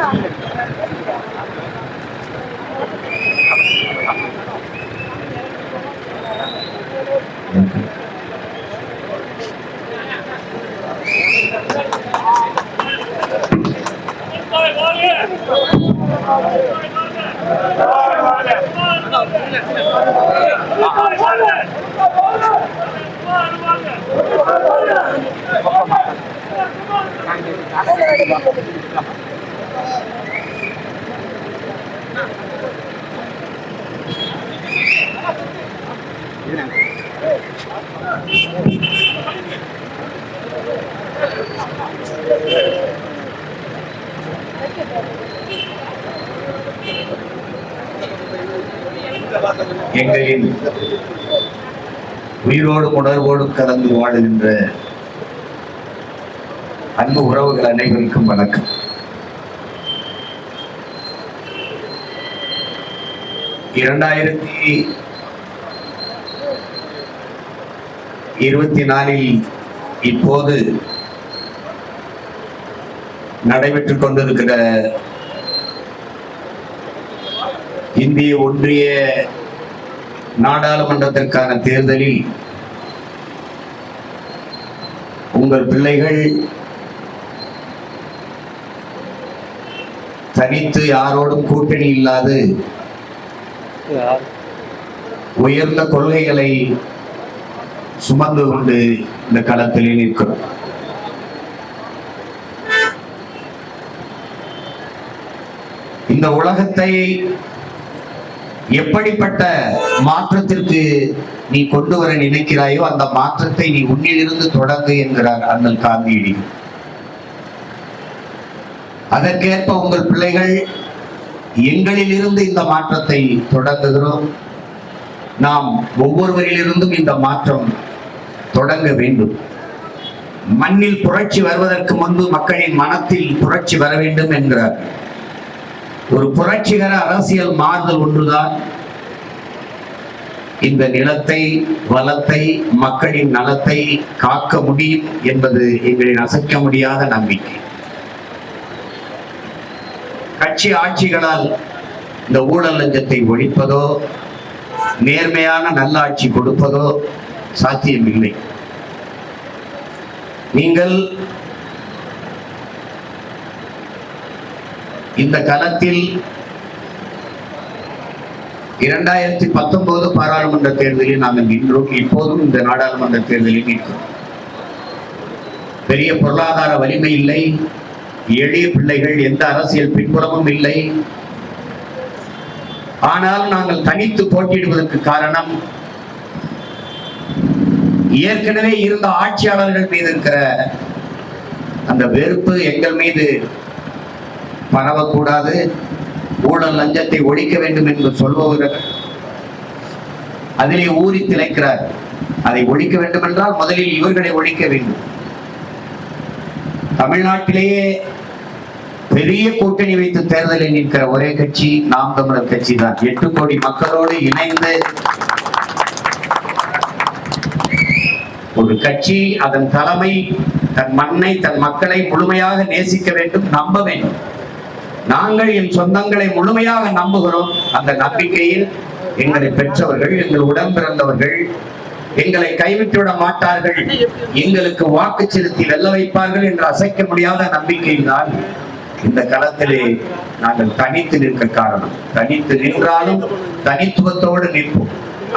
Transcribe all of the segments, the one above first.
yani. எங்களின் உயிரோடும் உணர்வோடும் கலந்து வாழுகின்ற அன்பு உறவுகள் அனைவருக்கும் வணக்கம். இரண்டாயிரத்தி இருபத்தி நாலில் இப்போது நடைபெற்றுக் கொண்டிருக்கிற இந்திய ஒன்றிய நாடாளுமன்றத்திற்கான தேர்தலில் உங்கள் பிள்ளைகள் தனித்து யாரோடும் கூட்டணி இல்லாது உயர்ந்த கொள்கைகளை சுமந்து கொண்டு இந்த களத்திலே நிற்கிறோம் இந்த உலகத்தை எப்படிப்பட்ட மாற்றத்திற்கு நீ கொண்டு வர நினைக்கிறாயோ அந்த மாற்றத்தை நீ உன்னிலிருந்து தொடங்கு என்கிறார் அண்ணல் காந்தியடி அதற்கேற்ப உங்கள் பிள்ளைகள் எங்களிலிருந்து இந்த மாற்றத்தை தொடங்குகிறோம். நாம் ஒவ்வொருவரிலிருந்தும் இந்த மாற்றம் தொடங்க வேண்டும். மண்ணில் புரட்சி வருவதற்கு முன்பு மக்களின் மனத்தில் புரட்சி வர வேண்டும் என்கிறார் ஒரு புரட்சிகர அரசியல் மாறுதல் ஒன்றுதான். இந்த நிலத்தை வளத்தை மக்களின் நலத்தை காக்க முடியும் என்பது எங்களின் அசைக்க முடியாத நம்பிக்கை. கட்சி ஆட்சிகளால் இந்த ஊழல் லஞ்சத்தை ஒழிப்பதோ நேர்மையான நல்லாட்சி கொடுப்பதோ சாத்தியமில்லை. நீங்கள் இந்த களத்தில் இரண்டாயிரத்தி பத்தொன்பது பாராளுமன்ற தேர்தலில் நாங்கள் நின்றோம். இப்போதும் இந்த நாடாளுமன்ற தேர்தலில் நிற்கிறோம். பெரிய பொருளாதார வலிமை இல்லை. எளிய பிள்ளைகள் எந்த அரசியல் பின்புலமும் இல்லை. ஆனால் நாங்கள் தனித்து போட்டியிடுவதற்கு காரணம் ஏற்கனவே இருந்த ஆட்சியாளர்கள் மீது இருக்கிற அந்த வெறுப்பு எங்கள் மீது பரவக்கூடாது. ஊழல் லஞ்சத்தை ஒழிக்க வேண்டும் என்று சொல்பவர்கள் அதிலே ஊறி திளைக்கிறார். அதை ஒழிக்க வேண்டும் என்றால் முதலில் இவர்களை ஒழிக்க வேண்டும். தமிழ்நாட்டிலேயே பெரிய கூட்டணி வைத்து தேர்தலில் நிற்கிற ஒரே கட்சி நாம் தமிழர் கட்சி தான் எட்டு கோடி மக்களோடு இணைந்து ஒரு கட்சி அதன் தலைமை தன் மண்ணை தன் மக்களை முழுமையாக நேசிக்க வேண்டும் நம்ப வேண்டும். நாங்கள் என் சொந்தங்களை முழுமையாக நம்புகிறோம். அந்த நம்பிக்கையில் எங்களை பெற்றவர்கள் எங்கள் உடன் பிறந்தவர்கள் எங்களை கைவிட்டுவிட மாட்டார்கள் எங்களுக்கு வாக்கு செலுத்தி வெல்ல வைப்பார்கள் என்று அசைக்க முடியாத நம்பிக்கையில்தான் இந்த களத்திலே நாங்கள் தனித்து நிற்க காரணம். தனித்து நின்றாலும் தனித்துவத்தோடு நிற்போம்.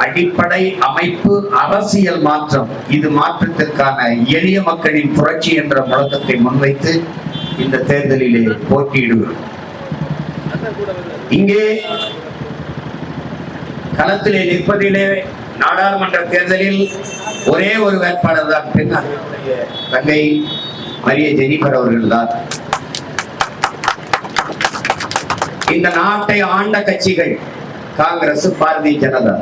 அடிப்படை அமைப்பு அரசியல் மாற்றம் இது மாற்றத்திற்கான எளிய மக்களின் புரட்சி என்ற முழக்கத்தை முன்வைத்து இந்த தேர்தலிலே போட்டியிடுகிறோம். இங்கே களத்திலே நிற்பதிலே நாடாளுமன்ற தேர்தலில் ஒரே ஒரு வேட்பாளர் தான் தங்கை மரிய ஜெனிபர் அவர்கள் தான். இந்த நாட்டை ஆண்ட கட்சிகள் காங்கிரஸ் பாரதிய ஜனதா.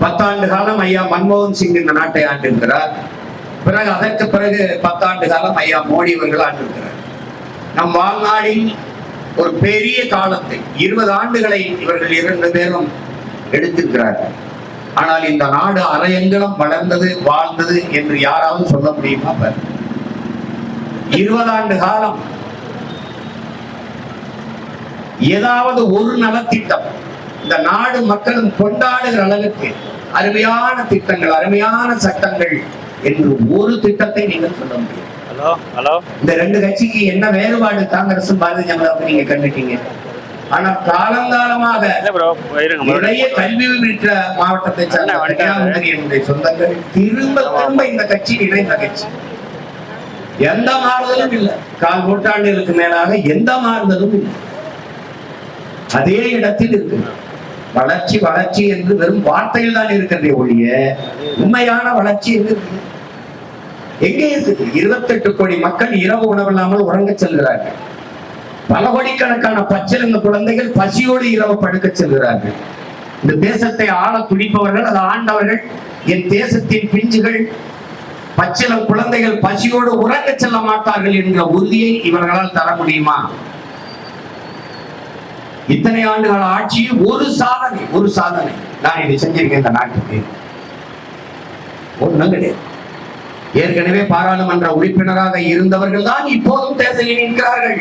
பத்தாண்டு காலம் ஐயா மன்மோகன் சிங் இந்த நாட்டை ஆண்டிருக்கிறார் பிறகு அதற்கு பிறகு பத்தாண்டு காலம் ஐயா மோடி அவர்கள் ஆண்டிருக்கிறார் நம் வாழ்நாளில் ஒரு பெரிய காலத்தை இருபது ஆண்டுகளை இவர்கள் இரண்டு பேரும் எடுத்திருக்கிறார்கள் ஆனால் இந்த நாடு அரையங்கலம் வளர்ந்தது வாழ்ந்தது என்று யாராவது சொல்ல முடியுமா? இருபதாண்டு இருபது ஆண்டு காலம் ஏதாவது ஒரு நலத்திட்டம். இந்த நாடு மக்களும் கொண்டாடுகிற அளவுக்கு அருமையான திட்டங்கள் அருமையான சட்டங்கள் என்று ஒரு திட்டத்தை நீங்கள் சொல்ல முடியும். இந்த ரெண்டு கட்சிக்கு என்ன வேறுபாடு? காங்கிரசும் பாரதிய ஜனதாவும் நீங்க கண்டுட்டீங்க. ஆனா காலங்காலமாக நிறைய கல்வி பெற்ற மாவட்டத்தை சார்ந்த என்னுடைய சொந்தங்கள் திரும்ப திரும்ப இந்த கட்சி இணைந்த கட்சி. எந்த மாறுதலும் இல்லை. கால் நூற்றாண்டுகளுக்கு மேலாக எந்த மாறுதலும் இல்லை. அதே இடத்தில் இருக்கு. வளர்ச்சி வளர்ச்சி என்று வெறும் வார்த்தையில் தான் இருக்கிறதே ஒழிய உண்மையான வளர்ச்சி எங்க இருக்கு? எங்கே இருக்குது இருபத்தெட்டு கோடி மக்கள் இரவு உணவில்லாமல் உறங்க செல்கிறார்கள். பல கோடிக்கணக்கான பச்சிலங்க குழந்தைகள் பசியோடு இரவு படுக்கச் செல்கிறார்கள். இந்த தேசத்தை ஆள துடிப்பவர்கள் அதை ஆண்டவர்கள் என் தேசத்தின் பிஞ்சுகள் பச்சில குழந்தைகள் பசியோடு உறங்க செல்ல மாட்டார்கள் என்கிற உறுதியை இவர்களால் தர முடியுமா? இத்தனை ஆண்டுகள் ஆட்சியில் ஒரு சாதனை ஒரு சாதனை. நான் இதை செஞ்சிருக்கேன் இந்த நாட்டுக்கு. ஒண்ணும் கிடையாது ஏற்கனவே பாராளுமன்ற உறுப்பினராக இருந்தவர்கள் தான் இப்போதும் தேர்தலில் நிற்கிறார்கள்.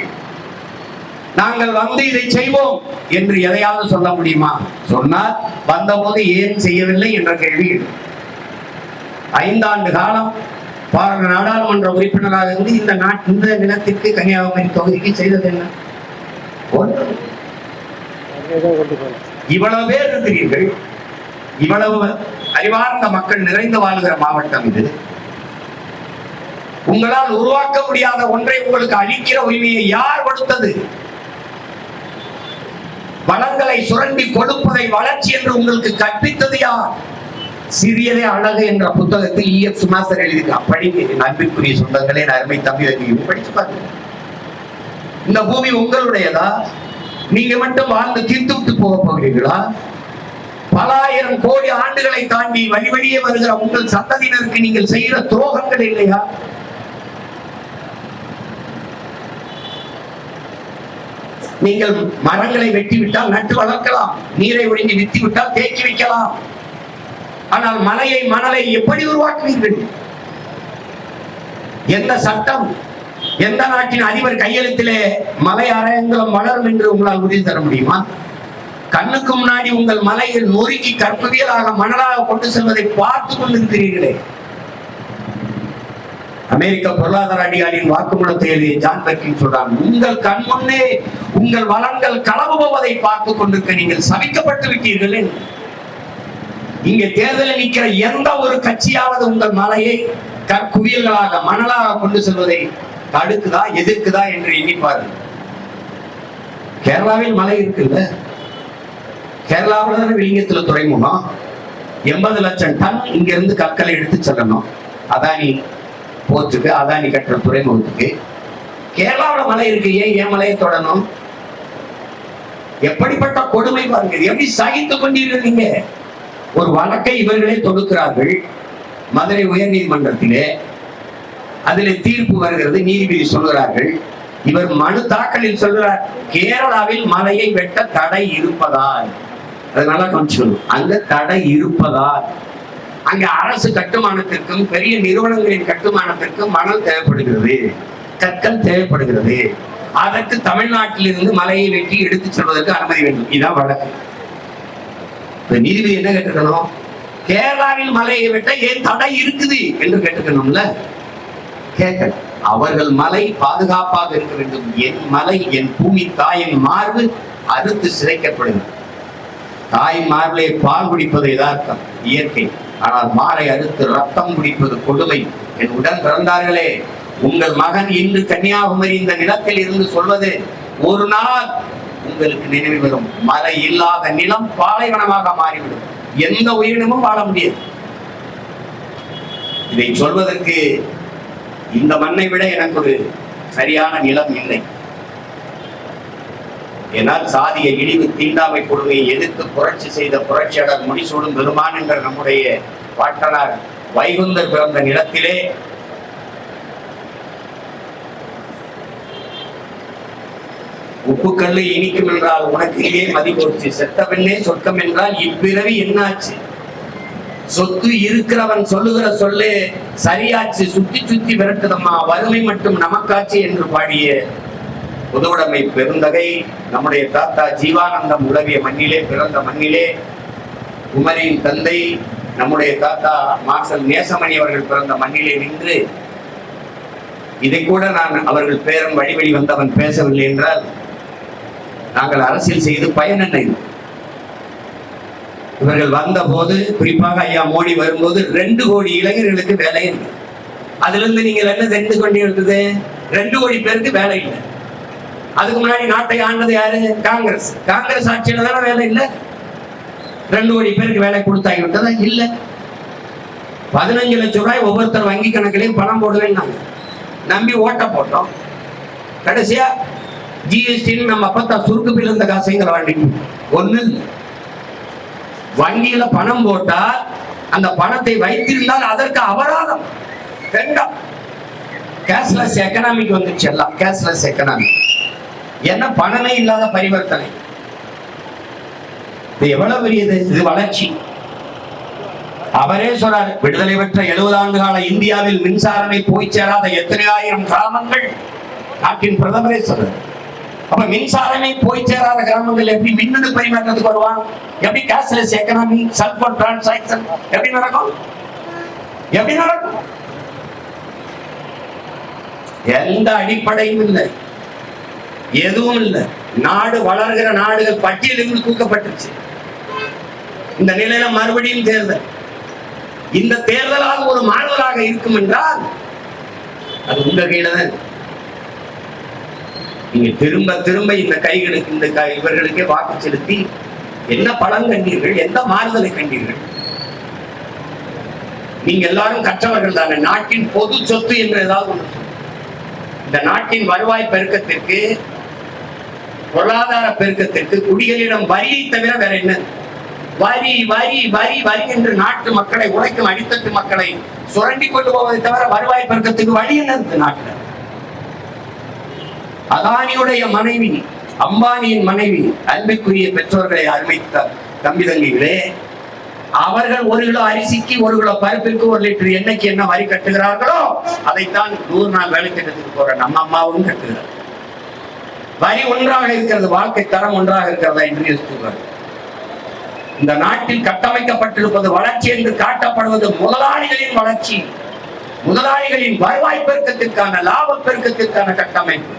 நாங்கள் வந்து இதை செய்வோம் என்று எதையாவது சொல்ல முடியுமா? சொன்னால் வந்தபோது ஏன் செய்யவில்லை என்ற கேள்வி ஐந்தாண்டு காலம் நாடாளுமன்ற உறுப்பினராக இருந்து இந்த நாட்டு இந்த நிலத்திற்கு கன்னியாகுமரி தொகுதிக்கு செய்தது என்ன? ஒன்றும் இவ்வளவு பேர் இருக்கிறீர்கள். இவ்வளவு அறிவார்ந்த மக்கள் நிறைந்து வாழ்கிற மாவட்டம் இது. உங்களால் உருவாக்க முடியாத ஒன்றை உங்களுக்கு அளிக்கிற உரிமையை யார் கொடுத்தது? வளங்களை சுரண்டி கொடுப்பதை வளர்ச்சி என்று உங்களுக்கு கற்பித்தது யார்? சிறியதே அழகு என்ற புத்தகத்தில் இ எஃப் சுமாசர் எழுதியிருக்கான் படிக்க நம்பிக்குரிய சொந்தங்களே அருமை தம்பி படிச்சு பாருங்க இந்த பூமி உங்களுடையதா? நீங்க மட்டும் வாழ்ந்து தீர்த்து விட்டு போக போகிறீர்களா? பல ஆயிரம் கோடி ஆண்டுகளை தாண்டி வழி வழியே வருகிற உங்கள் சந்ததியினருக்கு நீங்கள் செய்கிற துரோகங்கள் இல்லையா? நீங்கள் மரங்களை வெட்டி விட்டால் நட்டு வளர்க்கலாம் நீரை ஒழுங்கி வித்தி விட்டால் தேக்கி வைக்கலாம். ஆனால் மலையை மணலை எப்படி உருவாக்குவீர்கள்? எந்த சட்டம்? எந்த நாட்டின் அதிபர் கையெழுத்திலே மலை அரங்கலம் வளரும் என்று உங்களால் உறுதி தர முடியுமா? கண்ணுக்கு முன்னாடி உங்கள் மலையில் நொறுக்கி கற்பவியலாக மணலாக கொண்டு செல்வதை பார்த்து கொண்டிருக்கிறீர்களே. அமெரிக்க பொருளாதார அதிகாரியின் வாக்குமூலத்தை எழுதிய ஜான் பெர்கின் சொல்றான் உங்கள் கண் முன்னே உங்கள் வளங்கள் களவு போவதை பார்த்து கொண்டிருக்க நீங்கள் சபிக்கப்பட்டு விட்டீர்கள் இங்க தேர்தலில் நிற்கிற எந்த ஒரு கட்சியாவது உங்கள் மலையை கற்குவியல்களாக மணலாக கொண்டு செல்வதை தடுக்குதா எதிர்க்குதா என்று எண்ணிப்பார்கள் கேரளாவில் மலை இருக்குல்ல? கேரளாவில் தானே விழிங்கத்துல துறைமுகம். எண்பது லட்சம் டன் இங்க இருந்து கற்களை எடுத்து செல்லணும். அதானி போர்ட்டுக்கு அதானி கட்டுற துறைமுகத்துக்கு. கேரளாவில் மலை இருக்கு ஏன் ஏன் மலையை தொடணும்? எப்படிப்பட்ட கொடுமை பாருங்க எப்படி சகித்துக் கொண்டிருக்கீங்க ஒரு வழக்கை இவர்களே தொடுக்கிறார்கள். மதுரை உயர்நீதிமன்றத்திலே அதில் தீர்ப்பு வருகிறது நீதிபதி சொல்கிறார்கள் இவர் மனு தாக்கலில் சொல்கிறார் கேரளாவில் மலையை வெட்ட தடை இருப்பதால். அதனால கொஞ்சம் அங்க தடை இருப்பதால். அங்க அரசு கட்டுமானத்திற்கும் பெரிய நிறுவனங்களின் கட்டுமானத்திற்கும் மணல் தேவைப்படுகிறது. கற்கள் தேவைப்படுகிறது. அதற்கு தமிழ்நாட்டிலிருந்து மலையை வெட்டி எடுத்துச் செல்வதற்கு அனுமதி வேண்டும். இதுதான் வழக்கு. இப்ப நீதிபதி என்ன கேட்டுக்கணும் கேரளாவில் மலையை வெட்ட ஏன் தடை இருக்குது? என்று கேட்டுக்கணும்ல கேட்க அவர்கள் மலை பாதுகாப்பாக இருக்க வேண்டும். என் மலை என் பூமி தாயின் மார்பு அறுத்து சிதைக்கப்படுகிறது. தாய் மார்பிலே பால் குடிப்பது யதார்த்தம் இயற்கை. ஆனால் மாரை அறுத்து ரத்தம் குடிப்பது கொடுமை. என் உடன் பிறந்தார்களே உங்கள் மகன் இன்று கன்னியாகுமரி இந்த நிலத்தில் இருந்து சொல்வது ஒரு நாள் உங்களுக்கு நினைவு வரும். மலை இல்லாத நிலம் பாலைவனமாக மாறிவிடும். எந்த உயிரினமும் வாழ முடியாது. இதை சொல்வதற்கு இந்த மண்ணை விட எனக்கு ஒரு சரியான நிலம் இல்லை. என்னால் சாதிய இழிவு தீண்டாமை கொடுமையை எதிர்த்து புரட்சி செய்த புரட்சியாளர் முடிசூடும் பெருமான் என்ற நம்முடைய பாட்டனார் வைகுந்தர் பிறந்த நிலத்திலே உப்புக்கல்லு இனிக்கும் என்றால் உனக்கு இதே மதிப்போச்சு. செத்த சொர்க்கம் என்றால் இப்பிறவி என்னாச்சு? சொத்து இருக்கிறவன் சொல்லுகிற சொல்லு சரியாச்சு சுத்தி சுத்தி விரட்டுதம்மா வறுமை மட்டும் நமக்காச்சு என்று பாடிய பொதுவுடைமை பெருந்தகை நம்முடைய தாத்தா ஜீவானந்தம் உலகிய மண்ணிலே பிறந்த மண்ணிலே குமரியின் தந்தை நம்முடைய தாத்தா மார்சல் நேசமணி அவர்கள் பிறந்த மண்ணிலே நின்று இதை கூட நான் அவர்கள் பேரன் வழி வழி வந்தவன் பேசவில்லை என்றால் நாங்கள் அரசியல் செய்து பயன் என்ன இவர்கள் வந்த போது குறிப்பாக ஐயா மோடி வரும்போது ரெண்டு கோடி இளைஞர்களுக்கு வேலை இல்லை. அதுல இருந்து நீங்கள் என்ன தெரிந்து கொண்டே இருக்குது ரெண்டு கோடி பேருக்கு வேலை இல்லை. அதுக்கு முன்னாடி நாட்டை ஆண்டது யாரு? காங்கிரஸ். காங்கிரஸ் ஆட்சியில தானே வேலை இல்லை. ரெண்டு கோடி பேருக்கு வேலை கொடுத்தாங்க விட்டதா? இல்லை. பதினஞ்சு லட்சம் ரூபாய் ஒவ்வொருத்தர் வங்கி கணக்கிலையும் பணம் போடுவேன்னாங்க நம்பி ஓட்ட போட்டோம். கடைசியா ஜிஎஸ்டின்னு நம்ம அப்பத்தான் சுருக்கு பிள்ளை இருந்த காசைங்கிற வண்டி ஒண்ணு இல்லை. வங்கியில பணம் போட்டா அந்த பணத்தை வைத்திருந்தால் அதற்கு அபராதம். வேண்டாம் கேஷ்லெஸ் எக்கனாமிக் வந்துச்சு எல்லாம். கேஷ்லெஸ் எக்கனாமிக் ஏன்னா பணமே இல்லாத பரிவர்த்தனை. இது எவ்வளவு பெரியது? இது வளர்ச்சி. அவரே சொல்றார் விடுதலை பெற்ற எழுபது ஆண்டு கால இந்தியாவில் மின்சாரமே போய் சேராத எத்தனை ஆயிரம் கிராமங்கள்? நாட்டின் பிரதமரே சொல்றார் அப்ப மின்சாரமே போய் சேராத கிராமங்கள் எப்படி மின்னணு பரிமாற்றத்துக்கு வருவான் எப்படி கேஷ்லெஸ் எக்கனாமி செல்போன் டிரான்சாக்சன் எப்படி நடக்கும்? எப்படி நடக்கும்? எந்த அடிப்படையும் இல்லை. எதுவும் இல்லை. நாடு வளர்கிற நாடுகள் பட்டியலிருந்து தூக்கப்பட்டுச்சு இந்த நிலையில மறுபடியும் தேர்தல். இந்த தேர்தலால் ஒரு மாறுதலாக இருக்கும் என்றால் அது உங்க கையில தான் நீங்க திரும்ப திரும்ப இந்த கைகளுக்கு இந்த கை- இவர்களுக்கே வாக்கு செலுத்தி என்ன பலன் கண்டீர்கள்? எந்த மாறுதலை கண்டீர்கள்? நீங்க எல்லாரும் கற்றவர்கள் தானே. நாட்டின் பொது சொத்து என்று ஏதாவது ஒன்று இந்த நாட்டின் வருவாய் பெருக்கத்திற்கு பொருளாதார பெருக்கத்திற்கு குடிகளிடம் வரியை தவிர வேற என்ன? வரி வரி வரி வரி என்று நாட்டு மக்களை உழைக்கும் அடித்தட்டு மக்களை சுரண்டி கொண்டு போவதை தவிர வருவாய் பெருக்கத்துக்கு வழி என்ன இருக்கு நாட்டுல? அதானியுடைய மனைவி அம்பானியின் மனைவி அன்பிற்குரிய பெற்றோர்களை அருமைத்த தம்பி தங்கிகளே அவர்கள் ஒரு கிலோ அரிசிக்கு ஒரு கிலோ பருப்பிற்கு ஒரு லிட்டர் எண்ணெய்க்கு என்ன வரி கட்டுகிறார்களோ அதைத்தான் நூறு நாள் வேலை திட்டத்துக்கு போற நம்ம அம்மாவும் கட்டுகிறார். வரி ஒன்றாக இருக்கிறது வாழ்க்கை தரம் ஒன்றாக இருக்கிறதா என்று யோசித்துள்ளார் இந்த நாட்டில் கட்டமைக்கப்பட்டிருப்பது வளர்ச்சி என்று காட்டப்படுவது முதலாளிகளின் வளர்ச்சி முதலாளிகளின் வருவாய் பெருக்கத்திற்கான லாப பெருக்கத்திற்கான கட்டமைப்பு.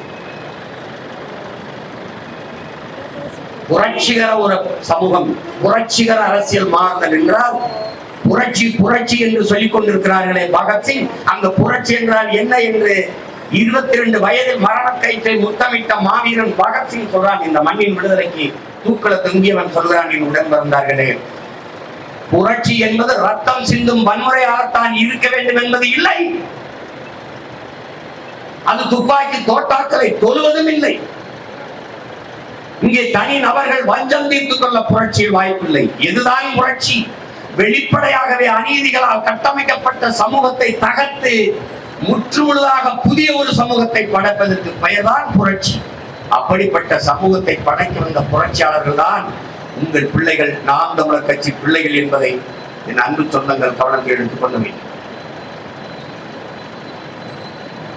புரட்சிகர ஒரு சமூகம் புரட்சிகர அரசியல் மாறுதல் என்றால் புரட்சி புரட்சி என்று சொல்லிக் கொண்டிருக்கிறார்களே பகத்சிங் அந்த புரட்சி என்றால் என்ன என்று இருபத்தி ரெண்டு வயதில் மரணக்கயிற்றை முத்தமிட்ட மாவீரன் பகத்சிங் சொல்றான். இந்த மண்ணின் விடுதலைக்கு தூக்கள தொங்கியவன் சொல்கிறான் என் உடன் பிறந்தார்களே புரட்சி என்பது ரத்தம் சிந்தும் வன்முறையாகத்தான் இருக்க வேண்டும் என்பது இல்லை. அது துப்பாக்கி தோட்டாக்களை தொழுவதும் இல்லை. இங்கே தனி நபர்கள் வஞ்சம் தீர்த்து கொள்ள புரட்சியில் வாய்ப்பில்லை. எதுதான் புரட்சி? வெளிப்படையாகவே அநீதிகளால் கட்டமைக்கப்பட்ட சமூகத்தை தகர்த்து முற்றுமுழுதாக புதிய ஒரு சமூகத்தை படைப்பதற்கு பெயர்தான் புரட்சி. அப்படிப்பட்ட சமூகத்தை படைக்க வந்த புரட்சியாளர்கள் தான் உங்கள் பிள்ளைகள் நாம் தமிழர் கட்சி பிள்ளைகள் என்பதை என் அன்பு சொந்தங்கள் கவனத்தில் எடுத்துக்கொள்ள வேண்டும்.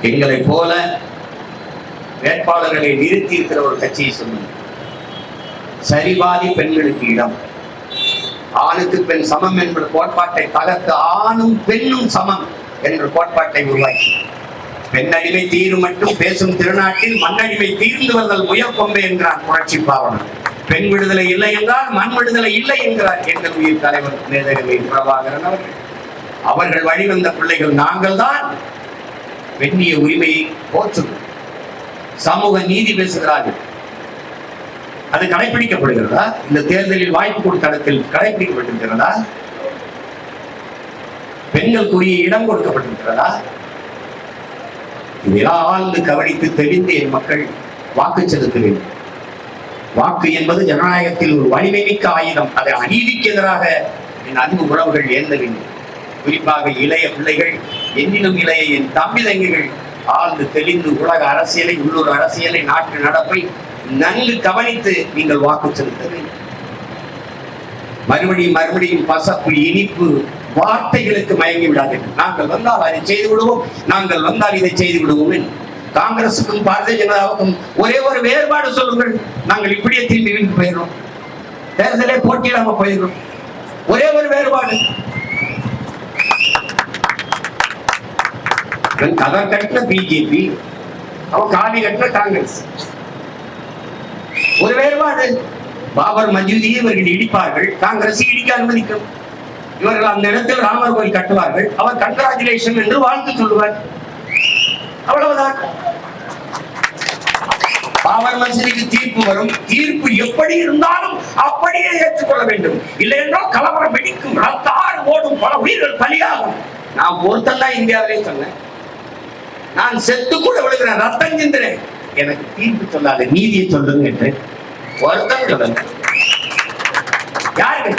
எங்களைப் போல வேட்பாளர்களை நிறுத்தி இருக்கிற ஒரு கட்சியை சொல்லுங்கள். சரிபாதி பெண்களுக்கு இடம். ஆணுக்கு பெண் சமம் என்ற கோட்பாட்டை தகர்த்து ஆணும் பெண்ணும் சமம் என்ற கோட்பாட்டை உருவாக்கி. பெண் அடிமை தீரும் மட்டும் பேசும் திருநாட்டில் மண்ணடிமை தீர்ந்து வந்தல் முயற்கொம்பே என்றார் புரட்சி பாவனர் பெண் விடுதலை இல்லை என்றால் மண் விடுதலை இல்லை என்கிறார் எங்கள் உயிர் தலைவர் மேதகவி பிரபாகரன் அவர்கள். அவர்கள் வழிவந்த பிள்ளைகள் நாங்கள் தான் பெண்ணிய உரிமையை போற்றுவோம் சமூக நீதி பேசுகிறார்கள். அது கடைபிடிக்கப்படுகிறதா இந்த தேர்தலில் வாய்ப்பு கொடுத்தடத்தில் கடைபிடிக்கப்பட்டிருக்கிறதா பெண்களுக்குரிய இடம் கொடுக்கப்பட்டிருக்கிறதா? இதெல்லாம் ஆழ்ந்து கவனித்து தெளிந்து என் மக்கள் வாக்கு செலுத்த வேண்டும். வாக்கு என்பது ஜனநாயகத்தில் ஒரு வலிமை மிக்க ஆயுதம். அதை அநீதிக்கு எதிராக என் அன்பு உறவுகள் ஏந்த வேண்டும். குறிப்பாக இளைய பிள்ளைகள் என்னிலும் இளைய என் தம்பி தங்கைகள் ஆழ்ந்து தெளிந்து உலக அரசியலை உள்ளூர் அரசியலை நாட்டு நடப்பை நன்கு கவனித்து நீங்கள் வாக்கு செலுத்த வேண்டும். மறுபடியும் மறுபடியும் பசப்பு இனிப்பு வார்த்தைகளுக்கு மயங்கி விடாதீர்கள். நாங்கள் வந்தால் அதை செய்து விடுவோம் நாங்கள் வந்தால் இதை செய்து விடுவோம் காங்கிரசுக்கும் பாரதிய ஜனதாவுக்கும் ஒரே ஒரு வேறுபாடு சொல்லுங்கள். நாங்கள் இப்படியே திரும்பி வீட்டு போயிடுறோம். தேர்தலே போட்டியிடாம போயிடுறோம். ஒரே ஒரு வேறுபாடு. இவன் கதர் கட்டின பிஜேபி அவன் காவி கட்டின காங்கிரஸ். ஒரு வேறுபாடு பாபர் மஜூதியை இவர்கள் இடிப்பார்கள் காங்கிரஸ் இடிக்க அனுமதிக்கும். இவர்கள் அந்த இடத்தில் ராமர் கோயில் கட்டுவார்கள் அவர் கங்கராச்சுலேஷன் என்று வாழ்த்து சொல்லுவார். அவ்வளவுதான். பாபர் மசூதிக்கு தீர்ப்பு வரும். தீர்ப்பு எப்படி இருந்தாலும் அப்படியே ஏற்றுக்கொள்ள வேண்டும். இல்லை என்றால் கலவரம் வெடிக்கும் ரத்தாறு ஓடும் பல உயிர்கள் பலியாகும். நான் ஒருத்தன் தான் இந்தியாவிலே சொன்னேன். நான் செத்து கூட விழுகிறேன் ரத்தம் சிந்தினேன் எனக்கு தீர்ப்பு சொல்லாத நீதியை சொல்லுங்க என்று வருத்தம் சொல்லுங்க யாரு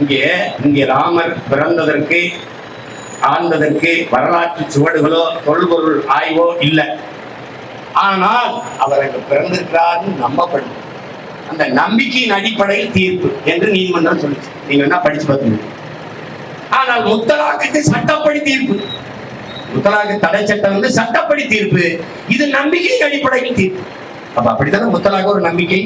இங்கே இங்கே ராமர் பிறந்ததற்கு ஆழ்ந்ததற்கு வரலாற்று சுவடுகளோ தொல்பொருள் ஆய்வோ இல்லை. ஆனால் அவர் அங்கு பிறந்திருக்கிறார்னு நம்பப்படும். அந்த நம்பிக்கையின் அடிப்படையில் தீர்ப்பு என்று நீதிமன்றம் சொல்லுச்சு. நீங்க என்ன படிச்சு பார்த்தீங்க ஆனால் முத்தலாக்குக்கு சட்டப்படி தீர்ப்பு. முத்தலாக தடை சட்டம் வந்து சட்டப்படி தீர்ப்பு. இது நம்பிக்கை அடிப்படையில் தீர்ப்பு. அப்ப அப்படித்தானே முத்தலாக்கு ஒரு நம்பிக்கை?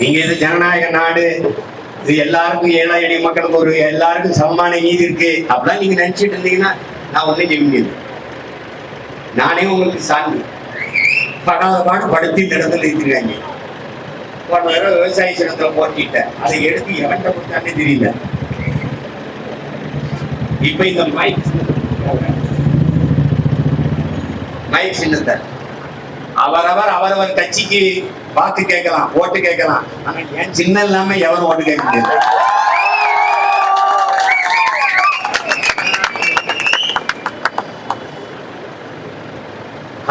நீங்க இது ஜனநாயக நாடு. இது எல்லாருக்கும் ஏழை எளிய மக்களுக்கு ஒரு எல்லாருக்கும் சமமான நீதி இருக்கு. அப்படிலாம் நீங்க நினைச்சிட்டு இருந்தீங்கன்னா நான் ஒண்ணும் செய்ய முடியாது. நானே உங்களுக்கு சாமி படாத பாடு படுத்தி நடந்து இடத்துல போன தடவை விவசாய சின்னத்தில் போட்டிட்டேன். அதை எடுத்து எவன்கிட்ட கொடுத்தானே தெரியல. இப்ப இந்த மைக் மைக் சின்னத்தை. அவரவர் அவரவர் கட்சிக்கு வாக்கு கேட்கலாம் ஓட்டு கேட்கலாம். ஆனா என் சின்ன இல்லாம எவரும் ஓட்டு கேட்க முடியாது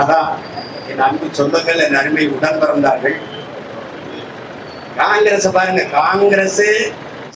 அதான் என் அன்பு சொந்தங்கள் என் அருமை உடன் பிறந்தார்கள் காங்கிரஸ் பாருங்க காங்கிரஸ்